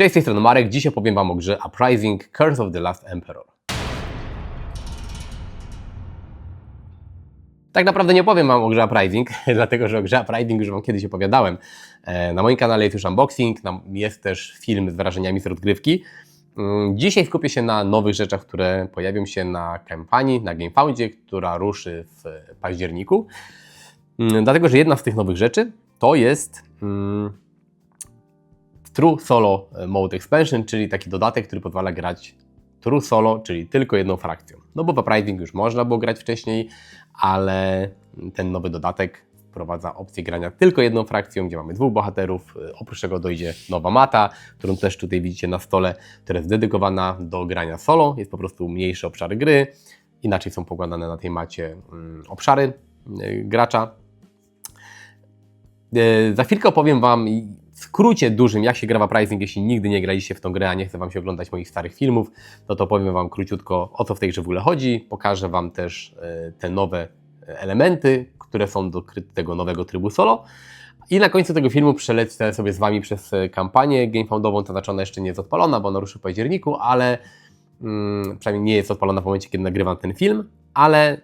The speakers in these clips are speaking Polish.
Cześć, z tej strony Marek. Dziś opowiem Wam o grze Uprising Curse of the Last Emperor. Tak naprawdę nie opowiem Wam o grze Uprising, dlatego że o grze Uprising już Wam kiedyś opowiadałem. E, Na moim kanale jest już unboxing, jest też film z wrażeniami z rozgrywki. Mm, Dzisiaj skupię się na nowych rzeczach, które pojawią się na kampanii, na GameFoundzie, która ruszy w październiku. Mm, Dlatego, że jedna z tych nowych rzeczy to jest mm, True Solo Mode Expansion, czyli taki dodatek, który pozwala grać True Solo, czyli tylko jedną frakcją. No bo Uprising już można było grać wcześniej, ale ten nowy dodatek wprowadza opcję grania tylko jedną frakcją, gdzie mamy dwóch bohaterów. Oprócz tego dojdzie nowa mata, którą też tutaj widzicie na stole, która jest dedykowana do grania solo. Jest po prostu mniejsze obszary gry, inaczej są pokładane na tej macie mm, obszary y, gracza. E, Za chwilkę opowiem Wam w skrócie dużym, jak się gra w Uprising, jeśli nigdy nie graliście w tą grę, a nie chce Wam się oglądać moich starych filmów, no to powiem Wam króciutko, o co w tej grze w ogóle chodzi. Pokażę Wam też e, te nowe elementy, które są do tego nowego trybu solo. I na końcu tego filmu przelecę sobie z Wami przez e, kampanię gamefoundową, to znaczy ona jeszcze nie jest odpalona, bo ona ruszy w październiku, ale mm, przynajmniej nie jest odpalona w momencie, kiedy nagrywam ten film, ale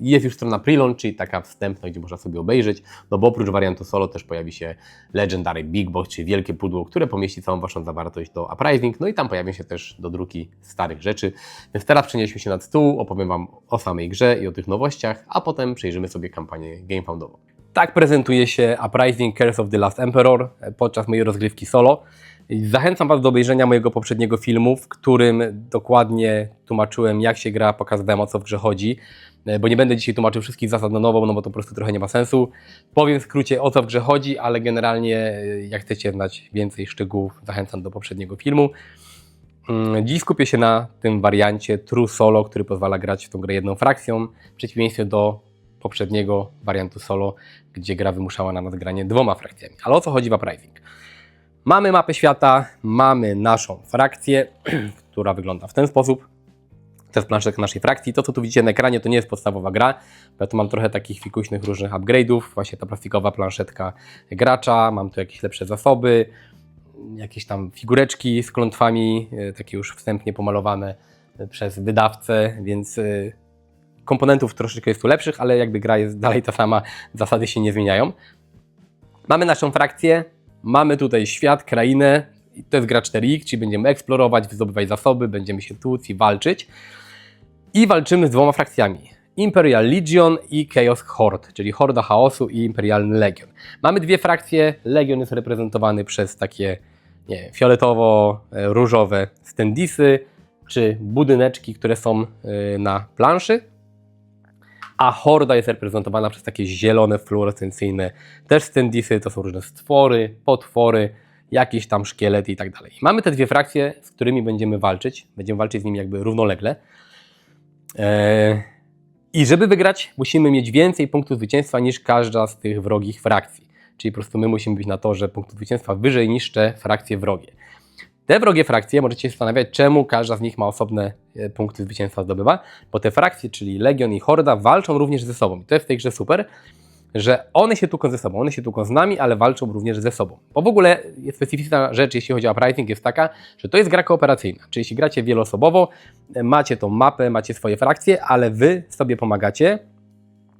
jest już strona Prelon, czyli taka wstępna, gdzie można sobie obejrzeć, no bo oprócz wariantu solo też pojawi się Legendary Big Box, czyli wielkie pudło, które pomieści całą Waszą zawartość do Uprising, no i tam pojawią się też do druki starych rzeczy. Więc teraz przenieśmy się nad stół, opowiem Wam o samej grze i o tych nowościach, a potem przejrzymy sobie kampanię GameFoundową. Tak prezentuje się Uprising Curse of the Last Emperor podczas mojej rozgrywki solo. Zachęcam Was do obejrzenia mojego poprzedniego filmu, w którym dokładnie tłumaczyłem, jak się gra, pokazywałem o co w grze chodzi, E, bo nie będę dzisiaj tłumaczył wszystkich zasad na nowo, no bo to po prostu trochę nie ma sensu. Powiem w skrócie o co w grze chodzi, ale generalnie e, jak chcecie znać więcej szczegółów, zachęcam do poprzedniego filmu. Mm, Dziś skupię się na tym wariancie True Solo, który pozwala grać w tą grę jedną frakcją, w przeciwieństwie do poprzedniego wariantu solo, gdzie gra wymuszała na nas granie dwoma frakcjami. Ale o co chodzi w Uprising? Mamy mapę świata, mamy naszą frakcję, która wygląda w ten sposób. To jest planszetka naszej frakcji. To, co tu widzicie na ekranie, to nie jest podstawowa gra. Ja tu mam trochę takich fikuśnych różnych upgrade'ów. Właśnie ta plastikowa planszetka gracza. Mam tu jakieś lepsze zasoby, jakieś tam figureczki z klątwami, e, takie już wstępnie pomalowane e, przez wydawcę, więc e, komponentów troszeczkę jest tu lepszych, ale jakby gra jest dalej ta sama, zasady się nie zmieniają. Mamy naszą frakcję, mamy tutaj świat, krainę, to jest gra 4X, czyli będziemy eksplorować, wyzdobywać zasoby, będziemy się tłuc i walczyć. I walczymy z dwoma frakcjami. Imperial Legion i Chaos Horde, czyli Horda Chaosu i Imperialny Legion. Mamy dwie frakcje. Legion jest reprezentowany przez takie nie, fioletowo-różowe standisy, czy budyneczki, które są y, na planszy. A Horda jest reprezentowana przez takie zielone, fluorescencyjne też standisy. To są różne stwory, potwory, jakieś tam szkielety i tak dalej. Mamy te dwie frakcje, z którymi będziemy walczyć. Będziemy walczyć z nimi jakby równolegle. Eee, I żeby wygrać, musimy mieć więcej punktów zwycięstwa niż każda z tych wrogich frakcji. Czyli po prostu my musimy być na torze punktów zwycięstwa wyżej niż te frakcje wrogie. Te wrogie frakcje, możecie się zastanawiać, czemu każda z nich ma osobne e, punkty zwycięstwa zdobywa, bo te frakcje, czyli Legion i Horda, walczą również ze sobą. I to jest w tej grze super, że one się tłuką ze sobą, one się tłuką z nami, ale walczą również ze sobą. Bo w ogóle specyficzna rzecz, jeśli chodzi o Uprising, jest taka, że to jest gra kooperacyjna. Czyli jeśli gracie wieloosobowo, macie tą mapę, macie swoje frakcje, ale wy sobie pomagacie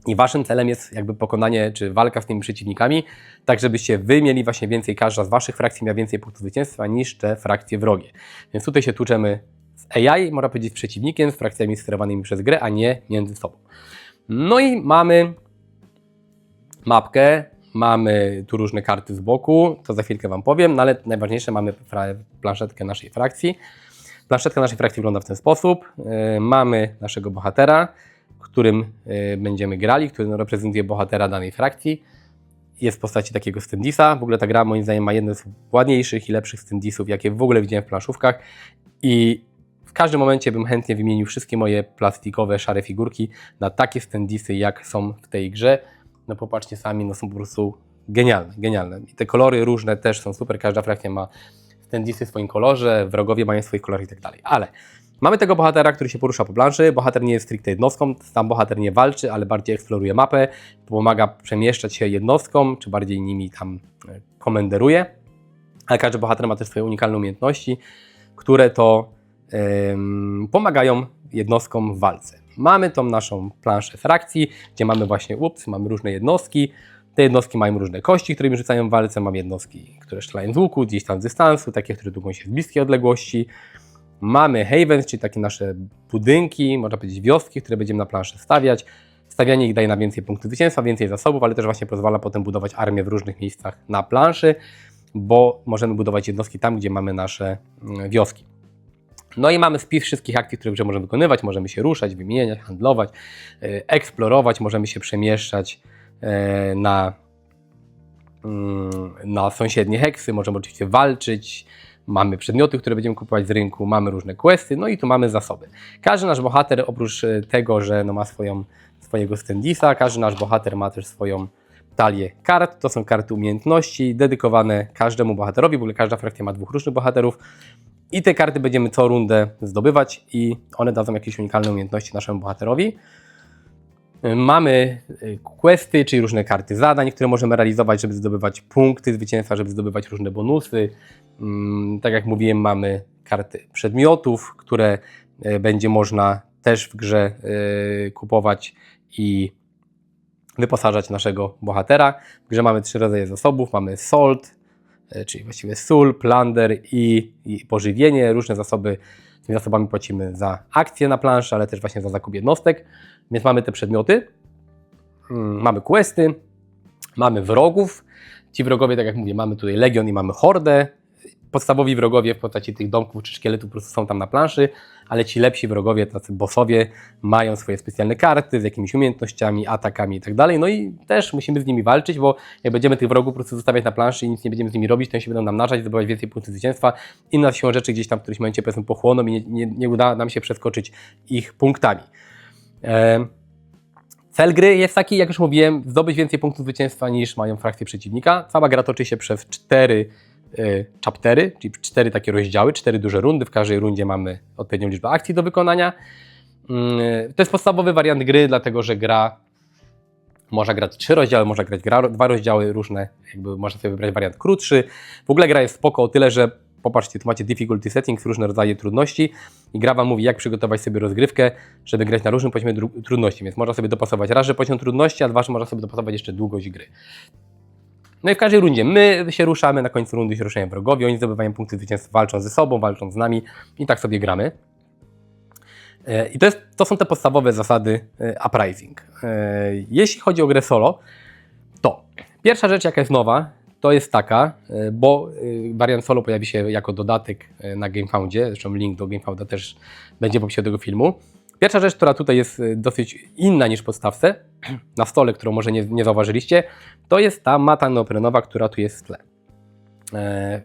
i waszym celem jest jakby pokonanie czy walka z tymi przeciwnikami, tak żebyście wy mieli właśnie więcej, każda z waszych frakcji miała więcej punktów zwycięstwa niż te frakcje wrogie. Więc tutaj się tłuczemy z AI, można powiedzieć z przeciwnikiem, z frakcjami sterowanymi przez grę, a nie między sobą. No i mamy mapkę, mamy tu różne karty z boku, to za chwilkę Wam powiem, no ale najważniejsze mamy planszetkę naszej frakcji. Planszetka naszej frakcji wygląda w ten sposób. Yy, mamy naszego bohatera, którym yy, będziemy grali, który reprezentuje bohatera danej frakcji. Jest w postaci takiego standisa. W ogóle ta gra moim zdaniem ma jeden z ładniejszych i lepszych standisów, jakie w ogóle widziałem w planszówkach. I w każdym momencie bym chętnie wymienił wszystkie moje plastikowe, szare figurki na takie standisy, jak są w tej grze. No popatrzcie sami, no są po prostu genialne, genialne. I te kolory różne też są super, każda frakcja ma standisy w swoim kolorze, wrogowie mają swoje kolory i tak dalej. Ale mamy tego bohatera, który się porusza po planszy. Bohater nie jest stricte jednostką, sam bohater nie walczy, ale bardziej eksploruje mapę, pomaga przemieszczać się jednostkom, czy bardziej nimi tam e, komenderuje. ale każdy bohater ma też swoje unikalne umiejętności, które to em, pomagają jednostkom w walce. Mamy tą naszą planszę frakcji, gdzie mamy właśnie, ups, mamy różne jednostki. Te jednostki mają różne kości, którymi rzucają w walce. Mam jednostki, które strzelają z łuku, gdzieś tam z dystansu, takie, które długą się z bliskiej odległości. Mamy havens, czyli takie nasze budynki, można powiedzieć wioski, które będziemy na planszy stawiać. Stawianie ich daje nam więcej punktów zwycięstwa, więcej zasobów, ale też właśnie pozwala potem budować armię w różnych miejscach na planszy, bo możemy budować jednostki tam, gdzie mamy nasze mm, wioski. No i mamy spis wszystkich akcji, które możemy wykonywać. Możemy się ruszać, wymieniać, handlować, e, eksplorować, możemy się przemieszczać e, na, mm, na sąsiednie heksy, możemy oczywiście walczyć, mamy przedmioty, które będziemy kupować z rynku, mamy różne questy, no i tu mamy zasoby. Każdy nasz bohater, oprócz e, tego, że no ma swoją, swojego standisa, każdy nasz bohater ma też swoją talię kart. To są karty umiejętności dedykowane każdemu bohaterowi. W ogóle każda frakcja ma dwóch różnych bohaterów. I te karty będziemy co rundę zdobywać i one dadzą jakieś unikalne umiejętności naszemu bohaterowi. Mamy y, questy, czyli różne karty zadań, które możemy realizować, żeby zdobywać punkty zwycięstwa, żeby zdobywać różne bonusy. Mm, Tak jak mówiłem, mamy karty przedmiotów, które y, będzie można też w grze y, kupować i wyposażać naszego bohatera. W grze mamy trzy rodzaje zasobów. Mamy salt, czyli właściwie sól, plunder i, i pożywienie. Różne zasoby, tymi zasobami płacimy za akcje na planszy, ale też właśnie za zakup jednostek. Więc mamy te przedmioty, Mm, mamy questy, mamy wrogów. Ci wrogowie, tak jak mówię, mamy tutaj legion i mamy hordę. Podstawowi wrogowie w postaci tych domków czy szkieletów po prostu są tam na planszy, ale ci lepsi wrogowie, tacy bossowie, mają swoje specjalne karty z jakimiś umiejętnościami, atakami i tak dalej. No i też musimy z nimi walczyć, bo jak będziemy tych wrogów po prostu zostawiać na planszy i nic nie będziemy z nimi robić, to oni się będą nam narzać, zdobywać więcej punktów zwycięstwa i nas siłą rzeczy gdzieś tam w którymś momencie powiedzmy pochłoną i nie, nie, nie uda nam się przeskoczyć ich punktami. Cel gry jest taki, jak już mówiłem, zdobyć więcej punktów zwycięstwa niż mają frakcje przeciwnika. Cała gra toczy się przez cztery chaptery, czyli cztery takie rozdziały, cztery duże rundy. W każdej rundzie mamy odpowiednią liczbę akcji do wykonania. Mm, To jest podstawowy wariant gry, dlatego że gra można grać trzy rozdziały, można grać gra, dwa rozdziały różne, jakby można sobie wybrać wariant krótszy. W ogóle gra jest spoko o tyle, że popatrzcie, tu macie difficulty settings, różne rodzaje trudności i gra Wam mówi, jak przygotować sobie rozgrywkę, żeby grać na różnym poziomie trudności, więc można sobie dopasować raz, że poziom trudności, a dwa, że można sobie dopasować jeszcze długość gry. No i w każdej rundzie my się ruszamy, na końcu rundy się ruszają wrogowie, oni zdobywają punkty zwycięstwa, walczą ze sobą, walczą z nami i tak sobie gramy. E, I to, jest, to są te podstawowe zasady e, uprising. E, Jeśli chodzi o grę solo, to pierwsza rzecz, jaka jest nowa, to jest taka, bo wariant solo pojawi się jako dodatek na GameFoundzie, zresztą link do GameFounda też będzie w opisie tego filmu. Pierwsza rzecz, która tutaj jest e, dosyć inna niż podstawce, na stole, którą może nie, nie zauważyliście, to jest ta mata neoprenowa, która tu jest w tle. E,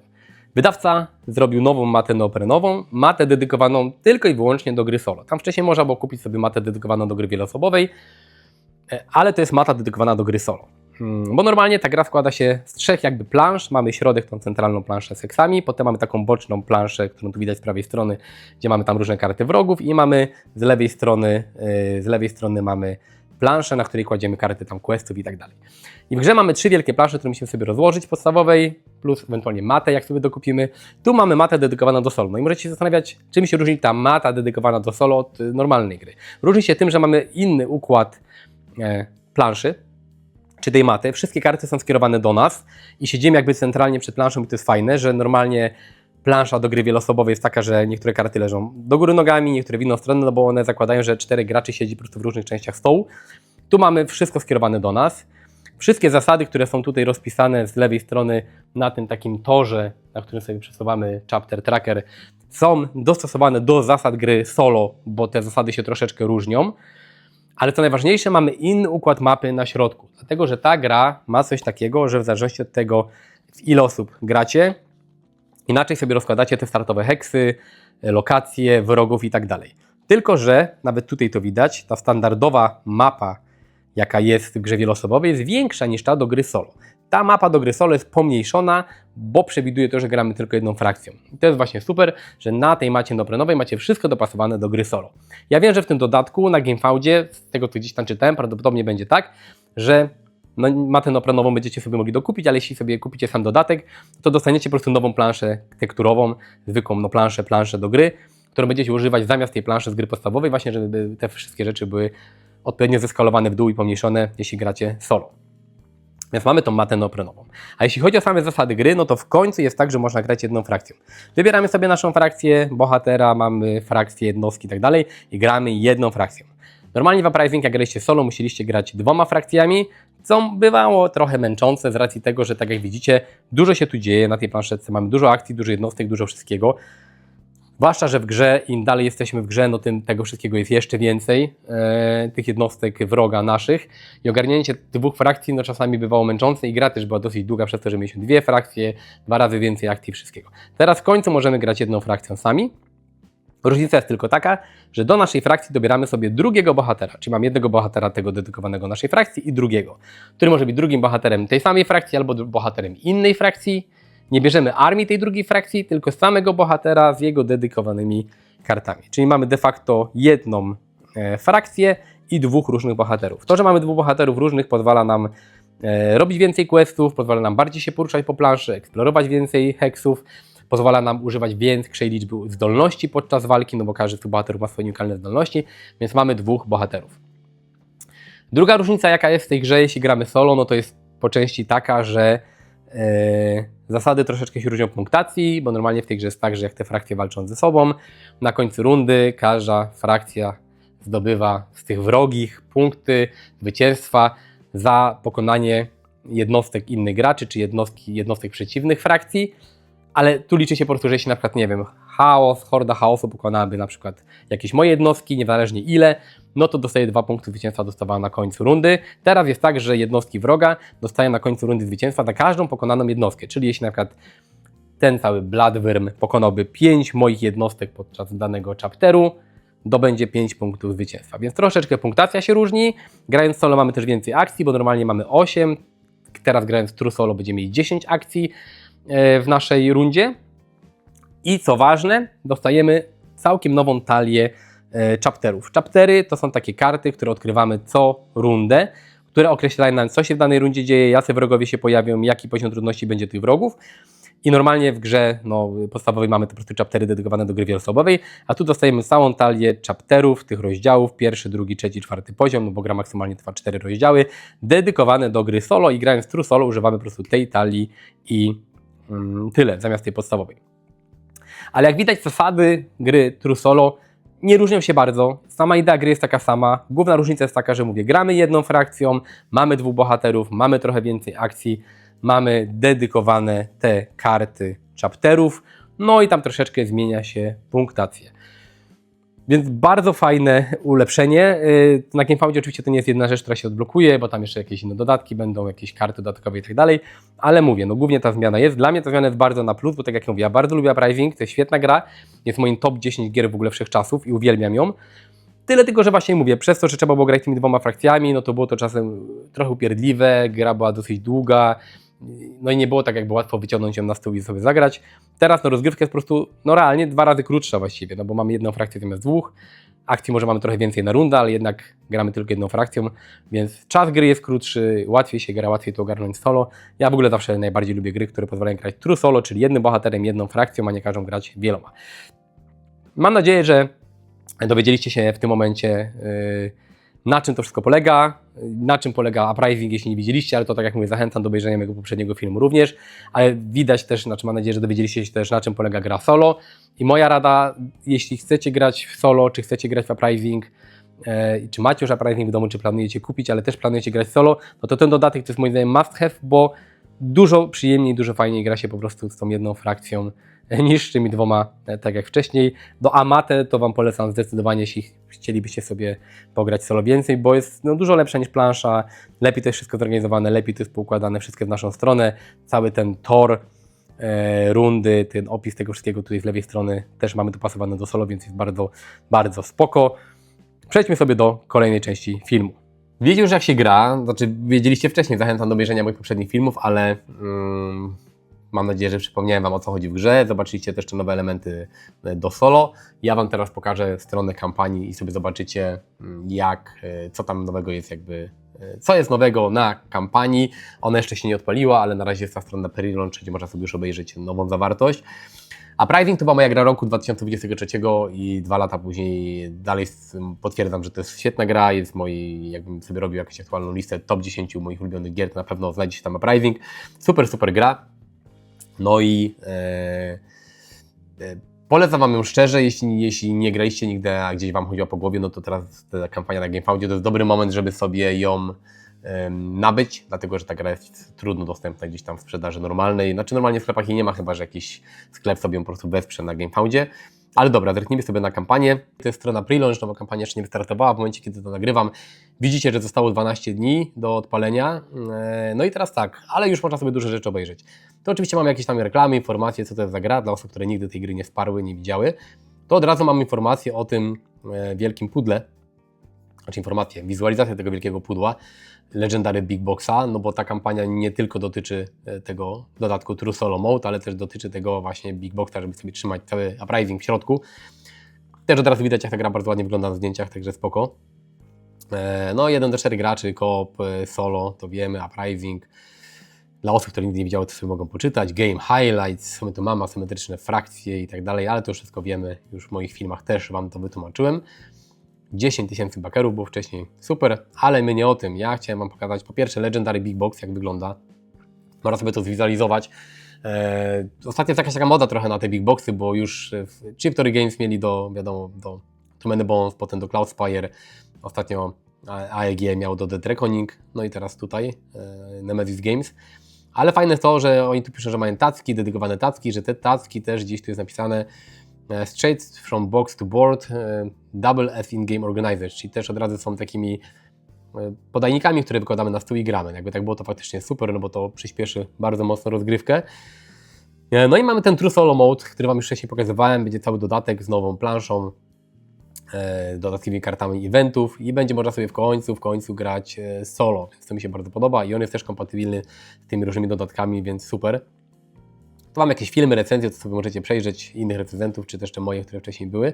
Wydawca zrobił nową matę neoprenową, matę dedykowaną tylko i wyłącznie do gry solo. Tam wcześniej można było kupić sobie matę dedykowaną do gry wieloosobowej, e, ale to jest mata dedykowana do gry solo. Hmm, Bo normalnie ta gra składa się z trzech jakby plansz. Mamy środek, tą centralną planszę z heksami, potem mamy taką boczną planszę, którą tu widać z prawej strony, gdzie mamy tam różne karty wrogów i mamy z lewej strony, yy, z lewej strony mamy planszę, na której kładziemy karty tam questów i tak dalej. I w grze mamy trzy wielkie plansze, które musimy sobie rozłożyć podstawowej, plus ewentualnie matę, jak sobie dokupimy. Tu mamy matę dedykowaną do solo. No i możecie się zastanawiać, czym się różni ta mata dedykowana do solo od y, normalnej gry. Różni się tym, że mamy inny układ e, planszy, czy tej maty. Wszystkie karty są skierowane do nas i siedzimy jakby centralnie przed planszą i to jest fajne, że normalnie plansza do gry wieloosobowej jest taka, że niektóre karty leżą do góry nogami, niektóre w inną stronę, no bo one zakładają, że czterech graczy siedzi po prostu w różnych częściach stołu. Tu mamy wszystko skierowane do nas. Wszystkie zasady, które są tutaj rozpisane z lewej strony na tym takim torze, na którym sobie przesuwamy chapter tracker, są dostosowane do zasad gry solo, bo te zasady się troszeczkę różnią. Ale co najważniejsze, mamy inny układ mapy na środku, dlatego że ta gra ma coś takiego, że w zależności od tego, w ile osób gracie, inaczej sobie rozkładacie te startowe heksy, lokacje, wrogów i tak dalej. Tylko, że nawet tutaj to widać, ta standardowa mapa, jaka jest w grze wieloosobowej, jest większa niż ta do gry solo. Ta mapa do gry solo jest pomniejszona, bo przewiduje to, że gramy tylko jedną frakcją. I to jest właśnie super, że na tej macie noprenowej macie wszystko dopasowane do gry solo. Ja wiem, że w tym dodatku na GameFoundzie, z tego co gdzieś tam czytałem, prawdopodobnie będzie tak, że no, matę neoprenową będziecie sobie mogli dokupić, ale jeśli sobie kupicie sam dodatek, to dostaniecie po prostu nową planszę tekturową, zwykłą no, planszę, planszę do gry, którą będziecie używać zamiast tej planszy z gry podstawowej, właśnie żeby te wszystkie rzeczy były odpowiednio zeskalowane w dół i pomniejszone, jeśli gracie solo. Więc mamy tą matę neoprenową. A jeśli chodzi o same zasady gry, no to w końcu jest tak, że można grać jedną frakcją. Wybieramy sobie naszą frakcję, bohatera, mamy frakcję, jednostki i tak dalej i gramy jedną frakcją. Normalnie w Uprising, jak graliście solo, musieliście grać dwoma frakcjami, co bywało trochę męczące z racji tego, że tak jak widzicie, dużo się tu dzieje na tej planszetce, mamy dużo akcji, dużo jednostek, dużo wszystkiego. Zwłaszcza, że w grze, im dalej jesteśmy w grze, no tym tego wszystkiego jest jeszcze więcej, e, tych jednostek wroga naszych i ogarnięcie dwóch frakcji no czasami bywało męczące i gra też była dosyć długa przez to, że mieliśmy dwie frakcje, dwa razy więcej akcji wszystkiego. Teraz w końcu możemy grać jedną frakcją sami. Różnica jest tylko taka, że do naszej frakcji dobieramy sobie drugiego bohatera, czyli mam jednego bohatera tego dedykowanego naszej frakcji i drugiego, który może być drugim bohaterem tej samej frakcji albo bohaterem innej frakcji. Nie bierzemy armii tej drugiej frakcji, tylko samego bohatera z jego dedykowanymi kartami. Czyli mamy de facto jedną e, frakcję i dwóch różnych bohaterów. To, że mamy dwóch bohaterów różnych pozwala nam e, robić więcej questów, pozwala nam bardziej się poruszać po planszy, eksplorować więcej heksów, pozwala nam używać większej liczby zdolności podczas walki, no bo każdy z tych bohaterów ma swoje unikalne zdolności, więc mamy dwóch bohaterów. Druga różnica, jaka jest w tej grze, jeśli gramy solo, no to jest po części taka, że zasady troszeczkę się różnią punktacji, bo normalnie w tej grze jest tak, że jak te frakcje walczą ze sobą, na końcu rundy każda frakcja zdobywa z tych wrogich punkty zwycięstwa za pokonanie jednostek innych graczy, czy jednostki, jednostek przeciwnych frakcji, ale tu liczy się po prostu, że jeśli na przykład, nie wiem, chaos, horda chaosu pokonałaby na przykład jakieś moje jednostki, niezależnie ile, no to dostaje dwa punkty zwycięstwa, dostawała na końcu rundy. Teraz jest tak, że jednostki wroga dostają na końcu rundy zwycięstwa za każdą pokonaną jednostkę, czyli jeśli na przykład ten cały Bloodworm pokonałby 5 moich jednostek podczas danego chapteru, dobędzie 5 punktów zwycięstwa. Więc troszeczkę punktacja się różni. Grając solo mamy też więcej akcji, bo normalnie mamy 8. Teraz grając true solo będziemy mieli 10 akcji w naszej rundzie. I co ważne, dostajemy całkiem nową talię e, chapterów. Chaptery to są takie karty, które odkrywamy co rundę, które określają nam, co się w danej rundzie dzieje, jacy wrogowie się pojawią, jaki poziom trudności będzie tych wrogów. I normalnie w grze no, podstawowej mamy po prostu chaptery dedykowane do gry wieloosobowej, a tu dostajemy całą talię chapterów, tych rozdziałów, pierwszy, drugi, trzeci, czwarty poziom, bo gra maksymalnie trwa cztery rozdziały, dedykowane do gry solo i grając true solo używamy po prostu tej talii i tyle, zamiast tej podstawowej. Ale jak widać zasady gry true solo nie różnią się bardzo. Sama idea gry jest taka sama. Główna różnica jest taka, że mówię, gramy jedną frakcją, mamy dwóch bohaterów, mamy trochę więcej akcji, mamy dedykowane te karty chapterów, no i tam troszeczkę zmienia się punktacja. Więc bardzo fajne ulepszenie. Yy, Na GameFoundzie oczywiście to nie jest jedna rzecz, która się odblokuje, bo tam jeszcze jakieś inne dodatki będą, jakieś karty dodatkowe i tak dalej, ale mówię, no głównie ta zmiana jest. Dla mnie ta zmiana jest bardzo na plus, bo tak jak mówię, ja bardzo lubię Uprising, to jest świetna gra, jest moim top 10 gier w ogóle wszechczasów i uwielbiam ją. Tyle tylko, że właśnie mówię, przez to, że trzeba było grać tymi dwoma frakcjami, no to było to czasem trochę upierdliwe, gra była dosyć długa, no i nie było tak jakby łatwo wyciągnąć ją na stół i sobie zagrać. Teraz no rozgrywka jest po prostu no realnie dwa razy krótsza właściwie, no bo mamy jedną frakcję zamiast dwóch, akcji może mamy trochę więcej na rundę, ale jednak gramy tylko jedną frakcją, więc czas gry jest krótszy, łatwiej się gra, łatwiej to ogarnąć solo. Ja w ogóle zawsze najbardziej lubię gry, które pozwalają grać true solo, czyli jednym bohaterem, jedną frakcją, a nie każą grać wieloma. Mam nadzieję, że dowiedzieliście się w tym momencie, yy, na czym to wszystko polega, na czym polega Uprising, jeśli nie widzieliście, ale to tak jak mówię, zachęcam do obejrzenia mojego poprzedniego filmu również, ale widać też, znaczy mam nadzieję, że dowiedzieliście się też, na czym polega gra solo. I moja rada, jeśli chcecie grać w solo, czy chcecie grać w Uprising, e, czy macie już Uprising w domu, czy planujecie kupić, ale też planujecie grać solo, no to ten dodatek to jest moim zdaniem must have, bo dużo przyjemniej, dużo fajniej gra się po prostu z tą jedną frakcją niż tymi dwoma, e, tak jak wcześniej. Do Amate to Wam polecam zdecydowanie, jeśli chcielibyście sobie pograć solo więcej, bo jest no, dużo lepsza niż plansza, lepiej to jest wszystko zorganizowane, lepiej to jest poukładane wszystkie w naszą stronę, cały ten tor e, rundy, ten opis tego wszystkiego tutaj z lewej strony też mamy dopasowane do solo, więc jest bardzo, bardzo spoko. Przejdźmy sobie do kolejnej części filmu. Wiecie już jak się gra, znaczy wiedzieliście wcześniej, zachęcam do obejrzenia moich poprzednich filmów, ale mm, mam nadzieję, że przypomniałem Wam o co chodzi w grze, zobaczyliście też te nowe elementy e, do solo. Ja Wam teraz pokażę stronę kampanii i sobie zobaczycie mm, jak, e, co tam nowego jest jakby e, co jest nowego na kampanii. Ona jeszcze się nie odpaliła, ale na razie jest ta strona pre-launch, gdzie można sobie już obejrzeć nową zawartość. A Priving to była moja gra roku 2023 i dwa lata później dalej potwierdzam, że to jest świetna gra, jest mojej, jakbym sobie robił jakąś aktualną listę top 10 moich ulubionych gier, to na pewno znajdzie się tam Priving. Super, super gra. No i e, e, polecam Wam ją szczerze, jeśli, jeśli nie graliście nigdy, a gdzieś Wam chodziło po głowie, no to teraz ta kampania na GameFoundzie to jest dobry moment, żeby sobie ją nabyć, dlatego że ta gra jest trudno dostępna gdzieś tam w sprzedaży normalnej. Znaczy normalnie w sklepach jej nie ma, chyba że jakiś sklep sobie ją po prostu wesprze na GameFoundzie. Ale dobra, zerknijmy sobie na kampanię. To jest strona pre-launch, no bo kampania jeszcze nie wystartowała w momencie, kiedy to nagrywam. Widzicie, że zostało 12 dni do odpalenia. E, No i teraz tak, ale już można sobie duże rzeczy obejrzeć. To oczywiście mamy jakieś tam reklamy, informacje, co to jest za gra, dla osób, które nigdy tej gry nie wsparły, nie widziały. To od razu mamy informację o tym e, wielkim pudle, znaczy informację, wizualizację tego wielkiego pudła, Legendary Big Boxa, no bo ta kampania nie tylko dotyczy e, tego dodatku True Solo Mode, ale też dotyczy tego właśnie Big Boxa, żeby sobie trzymać cały uprising w środku. Też od razu widać, jak ta gra bardzo ładnie wygląda na zdjęciach, także spoko. E, No, 1 do 4 graczy, koop, e, solo, to wiemy, uprising. Dla osób, które nigdy nie widziały, to sobie mogą poczytać. Game highlights, my tu mamy asymetryczne frakcje i tak dalej, ale to już wszystko wiemy, już w moich filmach też Wam to wytłumaczyłem. 10 tysięcy bakerów było wcześniej, super, ale my nie o tym. Ja chciałem Wam pokazać po pierwsze Legendary Big Box, jak wygląda. Można sobie to zwizualizować. Eee, ostatnio jest jakaś taka moda trochę na te Big Boxy, bo już e, Chiptory Games mieli do, wiadomo, do Too Many Bones, potem do Cloudspire, ostatnio AEG miał do Dead Reckoning, no i teraz tutaj e, Nemesis Games. Ale fajne jest to, że oni tu piszą, że mają tacki, dedykowane tacki, że te tacki też gdzieś tu jest napisane straight from box to board, e, double as in-game organizer, czyli też od razu są takimi e, podajnikami, które wykładamy na stół i gramy. Jakby tak było to faktycznie super, no bo to przyspieszy bardzo mocno rozgrywkę. E, No i mamy ten True Solo Mode, który Wam już wcześniej pokazywałem, będzie cały dodatek z nową planszą, e, dodatkowymi kartami eventów i będzie można sobie w końcu, w końcu grać e, solo, więc to mi się bardzo podoba i on jest też kompatybilny z tymi różnymi dodatkami, więc super. Tu mam jakieś filmy, recenzje, to sobie możecie przejrzeć innych recenzentów, czy też te moje, które wcześniej były.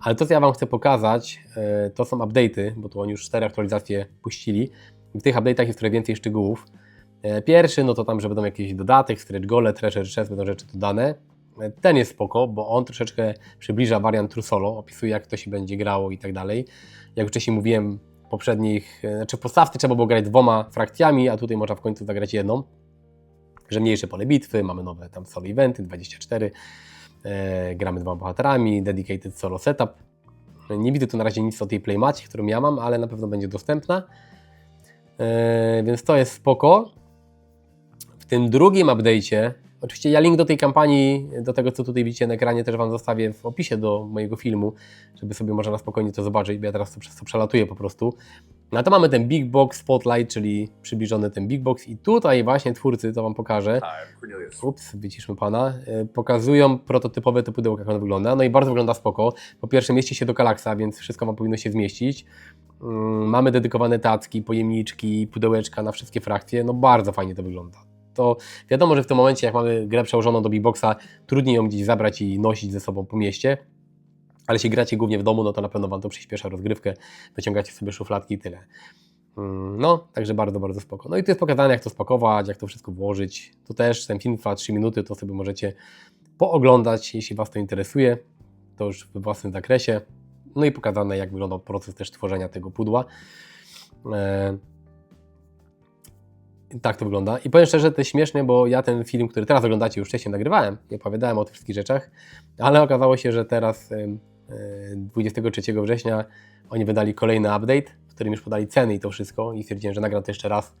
Ale to, co ja Wam chcę pokazać, e, to są update'y, bo tu oni już cztery aktualizacje puścili. W tych update'ach jest trochę więcej szczegółów. E, Pierwszy, no to tam, że będą jakieś dodatek, stretch gole, treasure chest, będą rzeczy dodane. E, Ten jest spoko, bo on troszeczkę przybliża wariant True Solo, opisuje jak to się będzie grało i tak dalej. Jak wcześniej mówiłem, poprzednich, znaczy w podstawce trzeba było grać dwoma frakcjami, a tutaj można w końcu zagrać jedną. Że mniejsze pole bitwy, mamy nowe tam solo eventy, 24, e, gramy dwoma bohaterami, dedicated solo setup. Nie widzę tu na razie nic o tej playmacie, którą ja mam, ale na pewno będzie dostępna. E, więc to jest spoko. W tym drugim update'cie, oczywiście ja link do tej kampanii, do tego co tutaj widzicie na ekranie też Wam zostawię w opisie do mojego filmu, żeby sobie można na spokojnie to zobaczyć, bo ja teraz to przez to przelatuję po prostu. No to mamy ten Big Box Spotlight, czyli przybliżony ten Big Box i tutaj właśnie twórcy, to Wam pokażę, Cornelius. ups, wyciszmy Pana, e, pokazują prototypowe to pudełko, jak ono wygląda. No i bardzo wygląda spoko. Po pierwsze mieści się do kalaksa, więc wszystko Wam powinno się zmieścić. Mm, Mamy dedykowane tacki, pojemniczki, pudełeczka na wszystkie frakcje. No bardzo fajnie to wygląda. To wiadomo, że w tym momencie, jak mamy grę przełożoną do Big Boxa, trudniej ją gdzieś zabrać i nosić ze sobą po mieście. Ale jeśli gracie głównie w domu, no to na pewno Wam to przyspiesza rozgrywkę. Wyciągacie sobie szufladki i tyle. Mm, No, także bardzo, bardzo spoko. No i tu jest pokazane, jak to spakować, jak to wszystko włożyć. Tu też ten film trwa 3 minuty, to sobie możecie pooglądać, jeśli Was to interesuje. To już we własnym zakresie. No i pokazane, jak wyglądał proces też tworzenia tego pudła. Tak to wygląda. I powiem szczerze, to jest śmieszne, bo ja ten film, który teraz oglądacie, już wcześniej nagrywałem i opowiadałem o tych wszystkich rzeczach, ale okazało się, że teraz em, e, 23 września oni wydali kolejny update, w którym już podali ceny i to wszystko i stwierdziłem, że nagram to jeszcze raz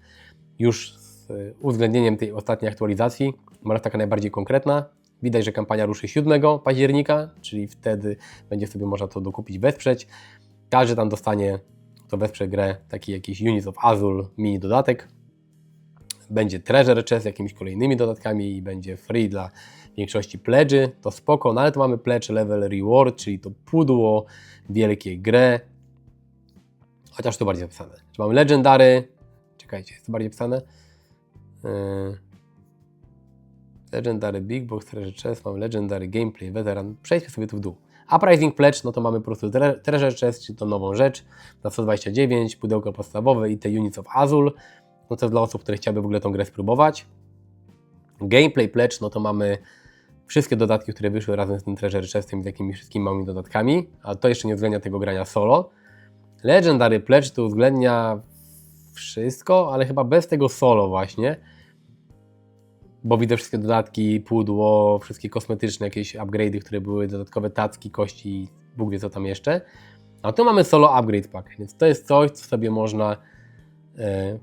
już z e, uwzględnieniem tej ostatniej aktualizacji. Może taka najbardziej konkretna. Widać, że kampania ruszy 7 października, czyli wtedy będzie sobie można to dokupić, wesprzeć. Każdy tam dostanie, kto wesprze grę, taki jakiś Units of Azul mini dodatek. Będzie treasure chest z jakimiś kolejnymi dodatkami i będzie free dla większości pledży. To spoko, no ale tu mamy pledge level reward, czyli to pudło, wielkie grę. Chociaż tu bardziej napisane. Czy mamy legendary, czekajcie, jest to bardziej napisane. Yy. Legendary Big Box Treasure Chest, mamy Legendary Gameplay Veteran. Przejdźmy sobie tu w dół. Uprising Pledge, no to mamy po prostu tre- Treasure Chest, czyli to nową rzecz, za 129, pudełko podstawowe i te Units of Azul, no to dla osób, które chciałyby w ogóle tą grę spróbować. Gameplay Pledge, no to mamy wszystkie dodatki, które wyszły razem z tym Treasure Chestem i z jakimiś wszystkimi małymi dodatkami, ale to jeszcze nie uwzględnia tego grania solo. Legendary Pledge to uwzględnia wszystko, ale chyba bez tego solo właśnie, bo widzę wszystkie dodatki, pudło, wszystkie kosmetyczne jakieś upgrade'y, które były, dodatkowe tacki, kości, Bóg wie co tam jeszcze. A tu mamy solo upgrade pack, więc to jest coś, co sobie można e,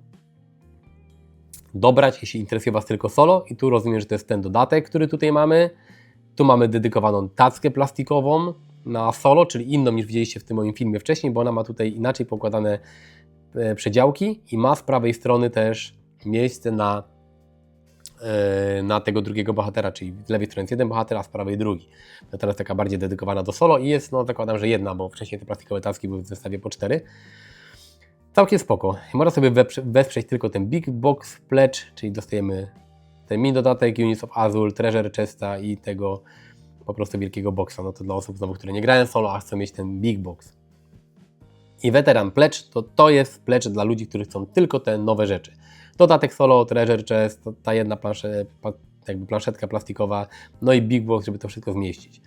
dobrać, jeśli interesuje Was tylko solo i tu rozumiem, że to jest ten dodatek, który tutaj mamy. Tu mamy dedykowaną tackę plastikową na solo, czyli inną niż widzieliście w tym moim filmie wcześniej, bo ona ma tutaj inaczej pokładane e, przedziałki i ma z prawej strony też miejsce na, e, na tego drugiego bohatera, czyli z lewej strony jest jeden bohater, a z prawej drugi. To teraz taka bardziej dedykowana do solo i jest, no zakładam, że jedna, bo wcześniej te plastikowe tacki były w zestawie po cztery. Całkiem spoko. Można sobie wesprzeć tylko ten Big Box Pledge, czyli dostajemy ten mini dodatek Units of Azul, Treasure Chesta i tego po prostu wielkiego boxa. No to dla osób znowu, które nie grają solo, a chcą mieć ten Big Box. I Veteran Pledge to, to jest pledge dla ludzi, którzy chcą tylko te nowe rzeczy. Dodatek solo, Treasure Chest, ta jedna plansze, jakby planszetka plastikowa, no i Big Box, żeby to wszystko zmieścić.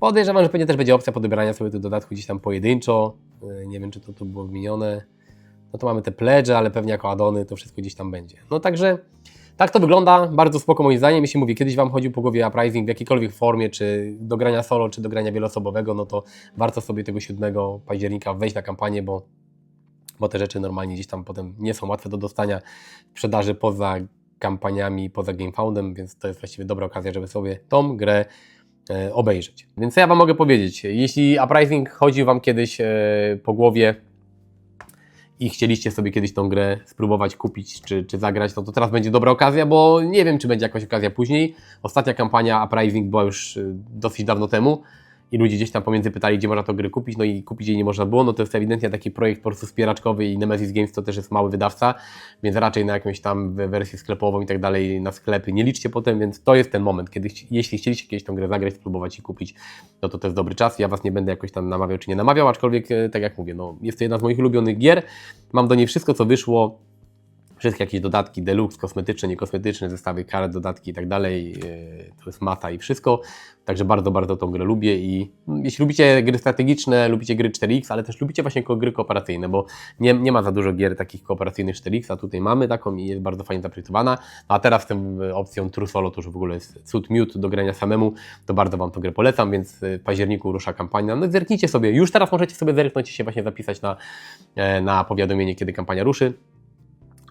Podejrzewam, że pewnie też będzie opcja podbierania sobie tych dodatków gdzieś tam pojedynczo. Yy, Nie wiem, czy to tu było wymienione. No to mamy te pledge, ale pewnie jako addony to wszystko gdzieś tam będzie. No także tak to wygląda, bardzo spoko moim zdaniem. Jeśli mówię, kiedyś Wam chodził po głowie Uprising w jakiejkolwiek formie, czy do grania solo, czy do grania wieloosobowego, no to warto sobie tego 7 października wejść na kampanię, bo, bo te rzeczy normalnie gdzieś tam potem nie są łatwe do dostania w sprzedaży poza kampaniami, poza GameFoundem, więc to jest właściwie dobra okazja, żeby sobie tą grę e, obejrzeć. Więc co ja Wam mogę powiedzieć? Jeśli Uprising chodził Wam kiedyś e, po głowie, i chcieliście sobie kiedyś tą grę spróbować kupić czy, czy zagrać, no to teraz będzie dobra okazja, bo nie wiem, czy będzie jakaś okazja później. Ostatnia kampania Uprising była już y, dosyć dawno temu i ludzie gdzieś tam pomiędzy pytali, gdzie można tą grę kupić, no i kupić jej nie można było, no to jest ewidentnie taki projekt po prostu wspieraczkowy i Nemesis Games to też jest mały wydawca, więc raczej na jakąś tam wersję sklepową i tak dalej, na sklepy nie liczcie potem, więc to jest ten moment, kiedy jeśli chcieliście kiedyś tą grę zagrać, spróbować i kupić, no to to jest dobry czas. Ja Was nie będę jakoś tam namawiał czy nie namawiał, aczkolwiek e, tak jak mówię, no jest to jedna z moich ulubionych gier, mam do niej wszystko co wyszło, wszystkie jakieś dodatki deluxe, kosmetyczne, niekosmetyczne, zestawy kart, dodatki i tak dalej. Yy, To jest mata i wszystko. Także bardzo, bardzo tą grę lubię i mm, jeśli lubicie gry strategiczne, lubicie gry 4X, ale też lubicie właśnie gry kooperacyjne, bo nie, nie ma za dużo gier takich kooperacyjnych 4X, a tutaj mamy taką i jest bardzo fajnie zaprojektowana. No a teraz z tą y, opcją True Solo to już w ogóle jest cud miód do grania samemu, to bardzo Wam tę grę polecam, więc y, w październiku rusza kampania. No zerknijcie sobie, już teraz możecie sobie zerknąć i się właśnie zapisać na, e, na powiadomienie, kiedy kampania ruszy.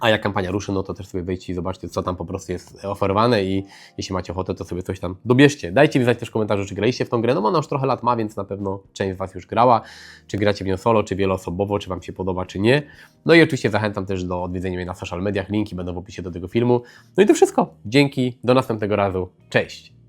A jak kampania ruszy, no to też sobie wejdźcie i zobaczcie, co tam po prostu jest oferowane i jeśli macie ochotę, to sobie coś tam dobierzcie. Dajcie mi znać też w komentarzu, czy graliście w tą grę, no bo ona już trochę lat ma, więc na pewno część z Was już grała. Czy gracie w nią solo, czy wieloosobowo, czy Wam się podoba, czy nie. No i oczywiście zachęcam też do odwiedzenia mnie na social mediach, linki będą w opisie do tego filmu. No i to wszystko. Dzięki, do następnego razu. Cześć!